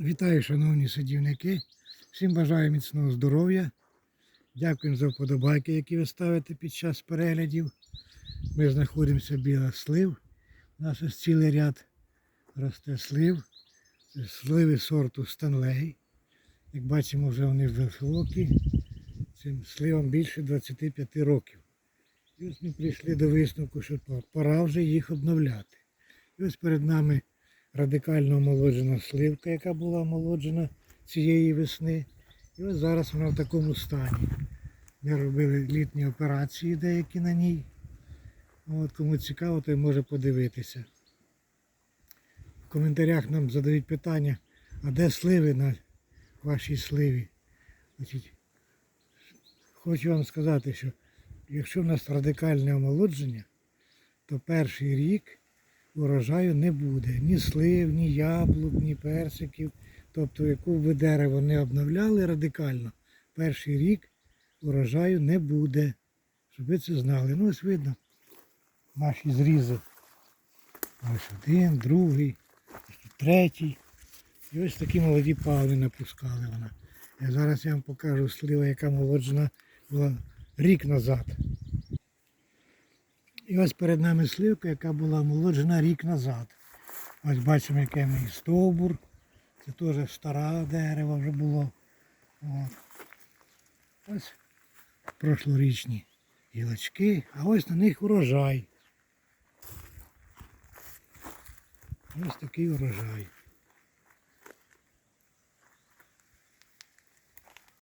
Вітаю, шановні садівники. Всім бажаю міцного здоров'я. Дякую за вподобайки, які ви ставите під час переглядів. Ми знаходимося біля слив. У нас ось цілий ряд росте слив. Сливи сорту Станлей. Як бачимо, вже вони високі. Цим сливам більше 25 років. І ось ми прийшли до висновку, що пора вже їх обновляти. І ось перед нами радикально омолоджена сливка, яка була омолоджена цієї весни. І ось зараз вона в такому стані. Ми робили літні операції деякі на ній. От, кому цікаво, той може подивитися. В коментарях нам задають питання, а де сливи на вашій сливі? Значить, хочу вам сказати, що якщо в нас радикальне омолодження, то перший рік урожаю не буде. Ні слив, ні яблук, ні персиків. Тобто, яку ви дерево не обновляли радикально, перший рік урожаю не буде. Щоб ви це знали. Ну, ось видно наші зрізи. Ось один, другий, третій. І ось такі молоді пали напускали вона. Я зараз я вам покажу слива, яка молоджена була рік назад. І ось перед нами сливка, яка була молоджена рік назад. Ось бачимо, який ми стовбур. Це теж старе дерево вже було. От. Ось прошлорічні гілочки, а ось на них урожай. Ось такий урожай.